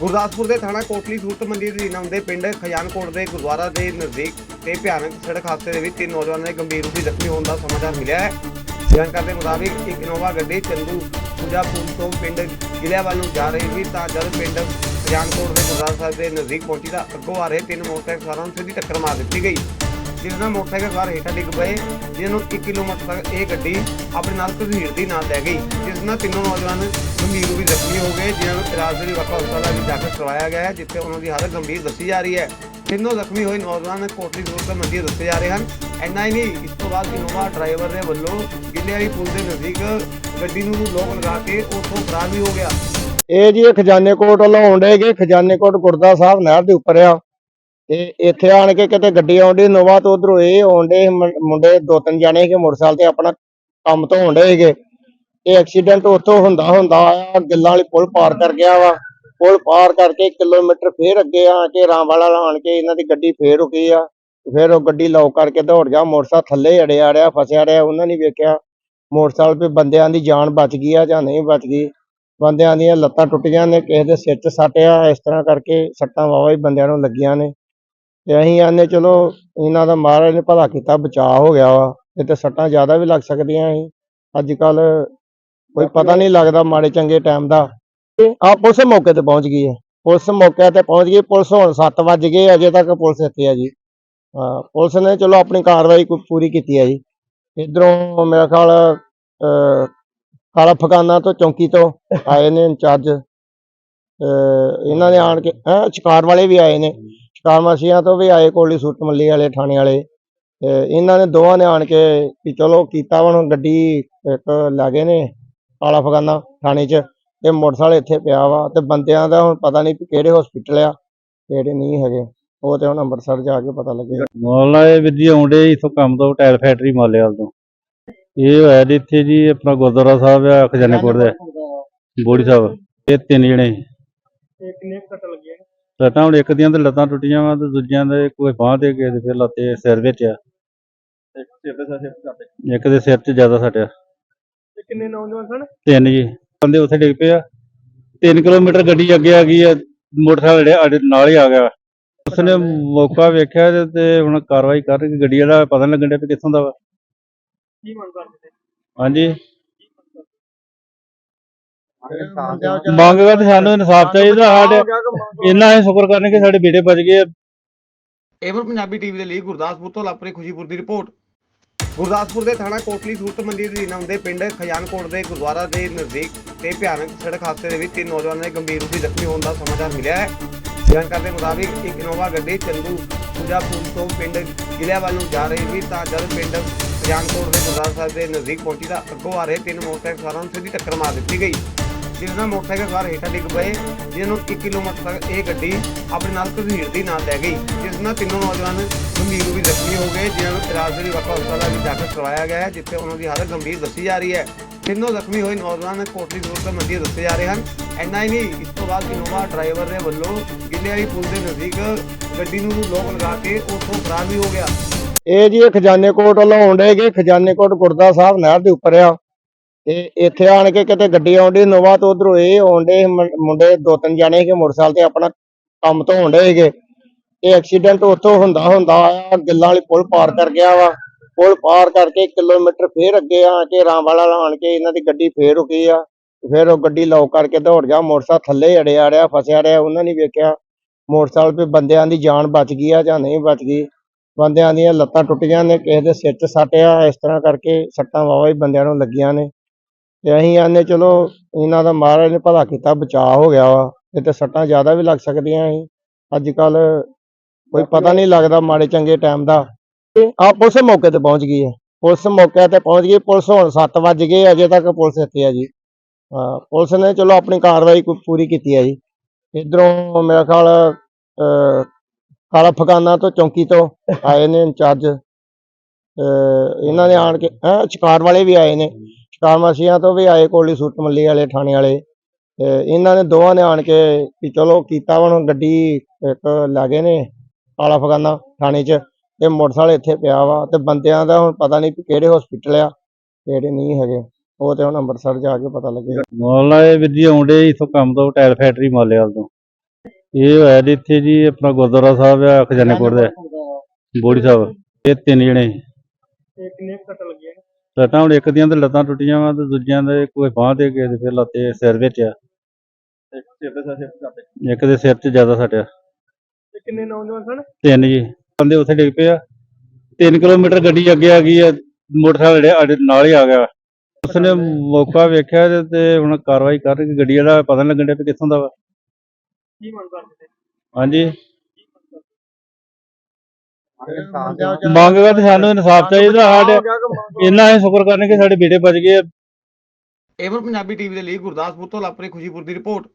ਗੁਰਦਾਸਪੁਰ ਦੇ ਥਾਣਾ ਕੋਟਲੀ ਸੂਰਤ ਮੰਡੀ ਦੇ ਅਧੀਨ ਪਿੰਡ ਖਜਾਨਕੋਟ ਦੇ ਗੁਰਦੁਆਰਾ ਦੇ ਨਜ਼ਦੀਕ ਤੇ ਭਿਆਨਕ ਸੜਕ ਹਾਦਸੇ ਦੇ ਵਿੱਚ ਤਿੰਨ ਨੌਜਵਾਨਾਂ ਦੇ ਗੰਭੀਰ ਰੂਪ ਵਿੱਚ ਜ਼ਖਮੀ ਹੋਣ ਦਾ ਸਮਾਚਾਰ ਮਿਲਿਆ ਹੈ। ਜਾਣਕਾਰੀ ਦੇ ਮੁਤਾਬਿਕ ਇੱਕ ਇਨੋਵਾ ਗੱਡੀ ਚੰਦੂ ਪੂਜਾਪੁਰ ਤੋਂ ਪਿੰਡ ਗਿਲਿਆਵਾਲ ਨੂੰ ਜਾ ਰਹੀ ਸੀ ਤਾਂ ਜਦ ਪਿੰਡ ਖਜਾਨਕੋਟ ਦੇ ਗੁਰਦੁਆਰਾ ਸਾਹਿਬ ਦੇ ਨਜ਼ਦੀਕ ਪਹੁੰਚੀ ਤਾਂ ਅੱਗੋਂ ਆ ਰਹੇ ਤਿੰਨ ਮੋਟਰਸਾਈਕਲ ਸਵਾਰਾਂ ਨੂੰ ਸਿੱਧੀ ਟੱਕਰ ਮਾਰ ਦਿੱਤੀ ਗਈ, ਜਿਸ ਨਾਲ ਮੋਟਰਸਾਈਕਲ ਸਵਾਰ ਹੇਠਾਂ ਡਿੱਗ ਪਏ ਜਿਸ ਨੂੰ 1 ਕਿਲੋਮੀਟਰ ਤੱਕ ਇਹ ਗੱਡੀ ਆਪਣੇ ਨਾਲ ਘਸੀੜ ਦੀ ਨਾਲ ਲੈ ਗਈ, ਜਿਸ ਨਾਲ ਤਿੰਨੋਂ ਨੌਜਵਾਨ ਗੰਭੀਰ ਰੂਪ ਜ਼ਖਮੀ ਹੋ ਗਏ, ਜਿਨ੍ਹਾਂ ਨੂੰ ਇਲਾਜ ਲਈ ਵੱਖ ਹਸਪਤਾਲਾਂ ਵਿੱਚ ਦਾਖਲ ਕਰਵਾਇਆ ਗਿਆ ਹੈ, ਜਿੱਥੇ ਉਹਨਾਂ ਦੀ ਹਾਲਤ ਗੰਭੀਰ ਦੱਸੀ ਜਾ ਰਹੀ ਹੈ। ਤਿੰਨੋਂ ਜ਼ਖਮੀ ਹੋਏ ਨੌਜਵਾਨ ਕੋਟਲੀ ਰੋਡ ਤੋਂ ਮੰਡੀ ਦੱਸੇ ਜਾ ਰਹੇ ਹਨ। ਇੰਨਾ ਹੀ ਨਹੀਂ ਇਸ ਤੋਂ ਬਾਅਦ ਇਨੋਵਾ ਡਰਾਈਵਰ ਦੇ ਵੱਲੋਂ ਗਿੱਲੇ ਵਾਲੀ ਪੁਲ ਦੇ ਨਜ਼ਦੀਕ ਗੱਡੀ ਨੂੰ ਲੋਕ ਲਗਾ ਕੇ ਉੱਥੋਂ ਫਰਾਰ ਵੀ ਹੋ ਗਿਆ। ਇਹ ਜੀ ਇਹ ਖਜ਼ਾਨੇ ਕੋਟ ਵੱਲੋਂ ਆਉਂਦੇ ਗਏ ਖਜ਼ਾਨੇ ਕੋਟ ਗੁਰਦਾ ਸਾਹਿਬ ਨਹਿਰ ਦੇ ਉੱਪਰ ਆ। ਤੇ ਇੱਥੇ ਆਣ ਕੇ ਕਿਤੇ ਗੱਡੀ ਆਉਂਦੀ ਨੋਵਾ ਤੋਂ ਉਧਰੋਂ ਇਹ ਆਉਂਦੇ ਮੁੰਡੇ ਦੋ ਤਿੰਨ ਜਾਣੇ ਸੀਗੇ ਮੋਟਰਸਾਈਕਲ ਤੇ ਆਪਣਾ ਕੰਮ ਤੋਂ ਆਉਂਦੇ ਸੀਗੇ। ਇਹ ਐਕਸੀਡੈਂਟ ਉੱਥੋਂ ਹੁੰਦਾ ਹੁੰਦਾ ਆਇਆ ਗਿੱਲਾਂ ਵਾਲੀ ਪੁਲ ਪਾਰ ਕਰ ਗਿਆ ਵਾ। ਪੁਲ ਪਾਰ ਕਰਕੇ ਕਿਲੋਮੀਟਰ ਫੇਰ ਅੱਗੇ ਆ ਕੇ ਰਾਮਵਾਲਾ ਆਣ ਕੇ ਇਹਨਾਂ ਦੀ ਗੱਡੀ ਫੇਰ ਰੁਕੀ ਆ। ਫਿਰ ਉਹ ਗੱਡੀ ਲੌਕ ਕਰਕੇ ਦੌੜ ਗਿਆ, ਮੋਟਰਸਾਈਕਲ ਥੱਲੇ ਅੜਿਆ ਰਿਹਾ, ਫਸਿਆ ਰਿਹਾ, ਉਹਨਾਂ ਨੇ ਵੇਖਿਆ ਮੋਟਰਸਾਈਕਲ 'ਤੇ ਬੰਦਿਆਂ ਦੀ ਜਾਨ ਬਚ ਗਈ ਆ ਜਾਂ ਨਹੀਂ ਬਚ ਗਈ। ਬੰਦਿਆਂ ਦੀਆਂ ਲੱਤਾਂ ਟੁੱਟੀਆਂ ਨੇ, ਕਿਸੇ ਦੇ ਸਿਰ 'ਚ ਸੱਟ ਆ, ਇਸ ਤਰ੍ਹਾਂ ਕਰਕੇ ਸੱਟਾਂ ਵਾਵਾ ਹੀ ਬੰਦਿਆਂ ਨੂੰ ਲੱਗੀਆਂ ਨੇ। ਤੇ ਅਸੀਂ ਆਨੇ ਚਲੋ ਇਹਨਾਂ ਦਾ ਮਹਾਰਾਜ ਨੇ ਭਲਾ ਕੀਤਾ, ਬਚਾਅ ਹੋ ਗਿਆ ਵਾ, ਇਹ ਤੇ ਸੱਟਾਂ ਜ਼ਿਆਦਾ ਵੀ ਲੱਗ ਸਕਦੀਆਂ ਸੀ। ਅੱਜ ਕੱਲ ਕੋਈ ਪਤਾ ਨਹੀਂ ਲੱਗਦਾ ਮਾੜੇ ਚੰਗੇ ਟਾਈਮ ਦਾ। ਆ ਪੁਲਿਸ ਮੌਕੇ ਤੇ ਪਹੁੰਚ ਗਈ ਹੈ। ਪੁਲਿਸ ਮੌਕੇ ਤੇ ਪਹੁੰਚ ਗਈ। ਪੁਲਿਸ ਹੁਣ 7 ਵਜ ਗਏ, ਅਜੇ ਤੱਕ ਪੁਲਿਸ ਇੱਥੇ ਆ ਜੀ। ਪੁਲਿਸ ਨੇ ਚਲੋ ਆਪਣੀ ਕਾਰਵਾਈ ਪੂਰੀ ਕੀਤੀ ਹੈ ਜੀ। ਇਧਰੋਂ ਮੇਰਾ ਖਿਆਲ ਕਾਲਾ ਫਗਾਨਾ ਤੋਂ ਚੌਂਕੀ ਤੋਂ ਆਏ ਨੇ ਇੰਚਾਰਜ। ਤੇ ਇਹਨਾਂ ਨੇ ਆਣ ਕੇ, ਹੈਂ, ਸ਼ਿਕਾਰ ਵਾਲੇ ਵੀ ਆਏ ਨੇ। ਸ਼ਿਕਾਰ ਮਾਸੀਆਂ ਤੋਂ ਵੀ ਆਏ ਕੋਲੀ ਸੁੱਟ ਮੱਲੀ ਵਾਲੇ, ਥਾਣੇ ਵਾਲੇ। ਤੇ ਇਹਨਾਂ ਨੇ ਦੋਵਾਂ ਨੇ ਆਣ ਕੇ ਵੀ ਚਲੋ ਕੀਤਾ ਹੁਣ ਗੱਡੀ ਇੱਕ ਲੈ ਗਏ ਨੇ। ਕਾਲਾ ਫਗਾਨਾ ਥਾਣੇ 'ਚ ਤੇ ਮੋਟਰਸਾਈਕਲ ਇੱਥੇ ਪਿਆ ਵਾ ਤੇ ਬੰਦਿਆਂ ਦਾ ਹੁਣ ਪਤਾ ਨਹੀਂ ਕਿਹੜੇ ਹਸਪੀਟਲ ਆ ਕਿਹੜੇ ਨਹੀਂ ਹੈਗੇ। ਉਹ ਤੇ ਹੁਣ ਅੰਮ੍ਰਿਤਸਰ ਜਾ ਕੇ ਪਤਾ ਲੱਗੇਗਾ ਮੌਲਾ ਇਹ ਜੀ ਆਉਂਦੇ ਇਥੋਂ ਕੰਮ ਤੋਂ ਟਾਇਰ ਫੈਕਟਰੀ ਮਾਲੇਵਾਲ ਤੋਂ। ਇਹ ਹੋਇਆ ਜੀ ਇੱਥੇ ਜੀ ਆਪਣਾ ਗੁਰਦੁਆਰਾ ਸਾਹਿਬ ਆ ਖਜ਼ਾਨੇ ਕੋਟ ਦਾ ਬੋੜੀ ਸਾਹਿਬ। ਇਹ ਤਿੰਨ ਜਣੇ ਤੇ ਕਿੰਨੇ ਕੱਟ ਲੱਗੇ? ਲੱਤਾਂ ਹੁਣ ਇੱਕ ਦੀਆਂ ਤੇ ਲੱਤਾਂ ਟੁੱਟੀਆਂ ਵਾ ਤੇ ਦੂਜਿਆਂ ਦੇ ਕੋਈ ਬਾਂਹ ਤੇ ਕਿਸੇ ਦੇ ਫਿਰ ਲੱਤੇ ਸਿਰ ਵਿੱਚ ਆ। ਸਿਰ ਦੇ ਸਿਰ ਤੇ ਇੱਕ ਦੇ ਸਿਰ 'ਚ ਜ਼ਿਆਦਾ ਸੱਟਿਆ ਤੇ ਕਿੰਨੇ ਨੌਜਵਾਨ ਸਨ? ਤਿੰਨ ਜੀ। ਬੰਦੇ ਉੱਥੇ ਡਿੱਗ ਪਏ ਆ। 3 ਕਿਲੋਮੀਟਰ ਗੱਡੀ ਅੱਗੇ ਆ ਗਈ ਆ। ਮੋਟਰਸਾਈਕਲ ਜਿਹੜੇ ਸਾਡੇ ਨਾਲ ਹੀ ਆ ਗਿਆ। ਉਸਨੇ ਮੌਕਾ ਵੇਖਿਆ ਤੇ- ਹੁਣ ਕਾਰਵਾਈ ਕਰ ਰਹੀ ਗੱਡੀ ਵਾਲਾ ਪਤਾ ਨਹੀਂ ਲੱਗਣ ਡਿਆ ਵੀ ਕਿੱਥੋਂ ਦਾ ਵਾ। ਕੀ ਮੰਗ ਕਰਦੇ? ਹਾਂਜੀ। ਮੰਗ ਕਰ ਸਾਨੂੰ ਇਨਸਾਫ ਚਾਹੀਦਾ। ਸਾਡੇ ਇੰਨਾ ਹੀ ਸ਼ੁਕਰ ਕਰਨੇ ਕਿ ਸਾਡੇ ਬੇਟੇ ਬਚ ਗਏ ਆ। ਏਵਨ ਪੰਜਾਬੀ ਟੀਵੀ ਦੇ ਲਈ ਗੁਰਦਾਸਪੁਰ ਤੋਂ ਲਾਪਰੀ ਖੁਸ਼ੀਪੁਰ ਦੀ ਰਿਪੋਰਟ। ਗੁਰਦਾਸਪੁਰ ਦੇ ਥਾਣਾ ਕੋਟਲੀ ਸੂਰਤ ਮੰਡੀ ਦੇ ਆਉਂਦੇ ਪਿੰਡ ਖਜਾਨਕੋਟ ਦੇ ਗੁਰਦੁਆਰਾ ਦੇ ਨਜ਼ਦੀਕ ਤੇ ਭਿਆਨਕ ਸੜਕ ਹਾਦਸੇ ਦੇ ਵਿੱਚ ਤਿੰਨ ਨੌਜਵਾਨਾਂ ਦੇ ਗੰਭੀਰ ਰੂਪ ਵਿੱਚ ਜ਼ਖਮੀ ਹੋਣ ਦਾ ਸਮਾਚਾਰ ਮਿਲਿਆ ਹੈ। ਜਾਣਕਾਰੀ ਦੇ ਮੁਤਾਬਿਕ ਇੱਕ ਇਨੋਵਾ ਗੱਡੀ ਚੰਦੂ ਪੂਜਾਪੁਰ ਤੋਂ ਪਿੰਡ ਗਿਲਿਆਵਾਲ ਨੂੰ ਜਾ ਰਹੀ ਸੀ ਤਾਂ ਜਦ ਪਿੰਡ ਖਜਾਨਕੋਟ ਦੇ ਗੁਰਦੁਆਰਾ ਸਾਹਿਬ ਦੇ ਨਜ਼ਦੀਕ ਪਹੁੰਚੀ ਤਾਂ ਅੱਗੋਂ ਆ ਰਹੇ ਤਿੰਨ ਮੋਟਰਸਾਈਕਲ ਸਵਾਰਾਂ ਨੂੰ ਸਿੱਧੀ ਟੱਕਰ ਮਾਰ ਦਿੱਤੀ ਗਈ। ਜਿਸ ਨਾਲ ਮੋਟਰਸਾਈਕਲ ਸਵਾਰ ਹੇਠਾਂ ਡਿੱਗ ਪਏ ਜਿਸ ਨੂੰ 1 ਕਿਲੋਮੀਟਰ ਇਹ ਗੱਡੀ ਆਪਣੇ ਨਾਲ ਘਸੀੜ ਦੀ ਨਾਲ ਲੈ ਗਈ, ਜਿਸ ਨਾਲ ਤਿੰਨੋਂ ਨੌਜਵਾਨ ਗੰਭੀਰ ਰੂਪ ਵਿੱਚ ਜ਼ਖਮੀ ਹੋ ਗਏ, ਜਿਨ੍ਹਾਂ ਨੂੰ ਇਲਾਜ ਵੱਖ ਹਸਪਤਾਲਾਂ ਵਿੱਚ ਦਾਖਲ ਕਰਵਾਇਆ ਗਿਆ ਹੈ, ਜਿੱਥੇ ਉਹਨਾਂ ਦੀ ਹਾਲਤ ਗੰਭੀਰ ਦੱਸੀ ਜਾ ਰਹੀ ਹੈ। ਤਿੰਨੋਂ ਜ਼ਖਮੀ ਹੋਏ ਨੌਜਵਾਨ ਕੋਟਲੀ ਰੋਡ ਮੰਡੀ ਦੱਸੇ ਜਾ ਰਹੇ ਹਨ। ਇੰਨਾ ਹੀ ਨਹੀਂ, ਇਸ ਤੋਂ ਬਾਅਦ ਇਨੋਵਾ ਡਰਾਈਵਰ ਦੇ ਵੱਲੋਂ ਗਿੱਲੇ ਵਾਲੀ ਪੁਲ ਦੇ ਨਜ਼ਦੀਕ ਗੱਡੀ ਨੂੰ ਲੋਕ ਲਗਾ ਕੇ ਉੱਥੋਂ ਫਰਾਰ ਵੀ ਹੋ ਗਿਆ। ਇਹ ਜੀ ਇਹ ਖਜ਼ਾਨੇ ਕੋਟ ਵੱਲੋਂ ਆਉਂਦੇ ਗਏ ਖਜ਼ਾਨੇ ਕੋਟ ਗੁਰਦਾ ਸਾਹਿਬ ਨਹਿਰ ਦੇ ਉੱਪਰ ਆ। ਤੇ ਇੱਥੇ ਆਣ ਕੇ ਕਿਤੇ ਗੱਡੀ ਆਉਂਦੀ ਨੋਵਾ ਤੋਂ ਉਧਰੋਂ ਇਹ ਆਉਂਦੇ ਮੁੰਡੇ ਦੋ ਤਿੰਨ ਜਾਣੇ ਸੀਗੇ ਮੋਟਰਸਾਈਕਲ ਤੇ ਆਪਣਾ ਕੰਮ ਤੋਂ ਆਉਂਦੇ ਸੀਗੇ। ਇਹ ਐਕਸੀਡੈਂਟ ਉੱਥੋਂ ਹੁੰਦਾ ਹੁੰਦਾ ਆਇਆ, ਗਿੱਲਾਂ ਵਾਲੀ ਪੁਲ ਪਾਰ ਕਰ ਗਿਆ ਵਾ। ਪੁਲ ਪਾਰ ਕਰਕੇ ਕਿਲੋਮੀਟਰ ਫੇਰ ਅੱਗੇ ਆ ਕੇ ਰਾਮਵਾਲਾ ਆਣ ਕੇ ਇਹਨਾਂ ਦੀ ਗੱਡੀ ਫੇਰ ਰੁਕੀ ਆ। ਫੇਰ ਉਹ ਗੱਡੀ ਲੌਕ ਕਰਕੇ ਦੌੜ ਗਿਆ, ਮੋਟਰਸਾਈਕਲ ਥੱਲੇ ਅੜਿਆ ਰਿਹਾ ਫਸਿਆ ਰਿਹਾ ਉਹਨਾਂ ਨੇ ਵੇਖਿਆ ਮੋਟਰਸਾਈਕਲ 'ਤੇ ਬੰਦਿਆਂ ਦੀ ਜਾਨ ਬਚ ਗਈ ਆ ਜਾਂ ਨਹੀਂ ਬਚ ਗਈ। ਬੰਦਿਆਂ ਦੀਆਂ ਲੱਤਾਂ ਟੁੱਟੀਆਂ ਨੇ, ਕਿਸੇ ਦੇ ਸਿਰ 'ਚ ਸੱਟ ਆ, ਇਸ ਤਰ੍ਹਾਂ ਕਰਕੇ ਸੱਟਾਂ ਵਾਵਾ ਹੀ ਬੰਦਿਆਂ ਨੂੰ ਲੱਗੀਆਂ ਨੇ। ਤੇ ਅਸੀਂ ਆਨੇ ਚਲੋ ਇਹਨਾਂ ਦਾ ਮਹਾਰਾਜ ਨੇ ਭਲਾ ਕੀਤਾ ਬਚਾਅ ਹੋ ਗਿਆ ਵਾ ਇਹ ਤੇ ਸੱਟਾਂ ਜ਼ਿਆਦਾ ਵੀ ਲੱਗ ਸਕਦੀਆਂ ਸੀ। ਅੱਜ ਕੱਲ ਕੋਈ ਪਤਾ ਨਹੀਂ ਲੱਗਦਾ ਮਾੜੇ ਚੰਗੇ ਟਾਈਮ ਦਾ। ਆ ਪੁਲਿਸ ਮੌਕੇ ਤੇ ਪਹੁੰਚ ਗਈ ਹੈ। ਪੁਲਿਸ ਮੌਕੇ ਤੇ ਪਹੁੰਚ ਗਈ ਪੁਲਿਸ ਹੁਣ 7 ਵਜ ਗਏ ਅਜੇ ਤੱਕ ਪੁਲਿਸ ਇੱਥੇ ਆ ਜੀ। ਪੁਲਿਸ ਨੇ ਚਲੋ ਆਪਣੀ ਕਾਰਵਾਈ ਪੂਰੀ ਕੀਤੀ ਹੈ ਜੀ। ਇਧਰੋਂ ਮੇਰਾ ਖਿਆਲ ਕਾਲਾ ਫਗਾਨਾ ਤੋਂ ਚੌਂਕੀ ਤੋਂ ਆਏ ਨੇ ਇੰਚਾਰਜ। ਇਹਨਾਂ ਨੇ ਆਣ ਕੇ ਹੈਂ ਸ਼ਿਕਾਰ ਵਾਲੇ ਵੀ ਆਏ ਨੇ। ਸ਼ਿਕਾਰ ਮਾਸੀਆਂ ਤੋਂ ਵੀ ਆਏ ਕੋਲੀ ਸੁੱਟ ਮੱਲੀ ਵਾਲੇ ਥਾਣੇ ਵਾਲੇ। ਤੇ ਇਹਨਾਂ ਨੇ ਦੋਵਾਂ ਨੇ ਆਣ ਕੇ ਵੀ ਚਲੋ ਕੀਤਾ ਹੁਣ ਗੱਡੀ ਇੱਕ ਲੈ ਗਏ ਨੇ ਕਾਲਾ ਫਗਾਨਾ ਥਾਣੇ 'ਚ ਤੇ ਮੋਟਰਸਾਈਕਲ ਇੱਥੇ ਪਿਆ ਵਾ। ਤੇ ਬੰਦਿਆਂ ਦਾ ਹੁਣ ਪਤਾ ਨਹੀਂ ਕਿਹੜੇ ਹਸਪੀਟਲ ਆ ਕਿਹੜੇ ਨਹੀਂ ਹੈਗੇ। ਉਹ ਤੇ ਹੁਣ ਅੰਮ੍ਰਿਤਸਰ ਜਾ ਕੇ ਪਤਾ ਲੱਗੇਗਾ ਮੌਲਾ ਇਹ ਵੀਰ ਜੀ ਆਉਂਦੇ ਇਥੋਂ ਕੰਮ ਤੋਂ ਟਾਇਰ ਫੈਕਟਰੀ ਮਾਲੇਵਾਲ ਤੋਂ। ਇਹ ਹੋਇਆ ਜੀ ਇੱਥੇ ਜੀ ਆਪਣਾ ਗੁਰਦੁਆਰਾ ਸਾਹਿਬ ਆ ਖਜ਼ਾਨੇ ਕੋਟ ਦੇ ਬੋੜੀ ਸਾਹਿਬ। ਇਹ ਤਿੰਨ ਜਣੇ ਕਿੰਨੇ ਕੱਟ ਲੱਗੇ ਲੱਤਾਂ ਹੁਣ ਇੱਕ ਦੀਆਂ ਤੇ ਲੱਤਾਂ ਟੁੱਟੀਆਂ ਵਾ ਤੇ ਦੂਜਿਆਂ ਦੇ ਕੋਈ ਬਾਂਹ ਤੇ ਕਿਸੇ ਦੇ ਫਿਰ ਲੱਤੇ ਸਿਰ ਵਿੱਚ ਆ। ਇੱਕ ਦੇ ਸਿਰ 'ਚ ਜ਼ਿਆਦਾ ਸੱਟਿਆ ਤੇ ਕਿੰਨੇ ਨੌਜਵਾਨ ਸਨ? ਤਿੰਨ ਜੀ। ਬੰਦੇ ਉੱਥੇ ਡਿੱਗ ਪਏ ਆ। 3 ਕਿਲੋਮੀਟਰ ਗੱਡੀ ਅੱਗੇ ਆ ਗਈ ਆ। ਮੋਟਰਸਾਈਕਲ ਜਿਹੜੇ ਸਾਡੇ ਨਾਲ ਹੀ ਆ ਗਿਆ। ਉਸਨੇ ਮੌਕਾ ਵੇਖਿਆ ਤੇ- ਤੇ ਹੁਣ ਕਾਰਵਾਈ ਕਰ ਰਹੀ ਗੱਡੀ ਦਾ ਪਤਾ ਨਹੀਂ ਲੱਗਣ ਡਿਆ ਵੀ ਕਿੱਥੋਂ ਦਾ ਵਾ। ਕੀ ਮੰਗ ਕਰਦੇ? ਹਾਂਜੀ। ਮੰਗ ਕਰਦੇ ਸਾਨੂੰ ਇਨਸਾਫ ਚਾਹੀਦਾ ਸਾਡੇ ਇੰਨਾ ਹੀ ਸ਼ੁਕਰ ਕਰਨ ਕਿ ਸਾਡੇ ਬੇਟੇ ਬਚ ਗਏ। ਆ ਏਵਨ ਪੰਜਾਬੀ ਟੀਵੀ ਦੇ ਲਈ ਗੁਰਦਾਸਪੁਰ ਤੋਂ ਲਵਪ੍ਰੀਤ ਖੁਸ਼ੀਪੁਰ ਦੀ ਰਿਪੋਰਟ।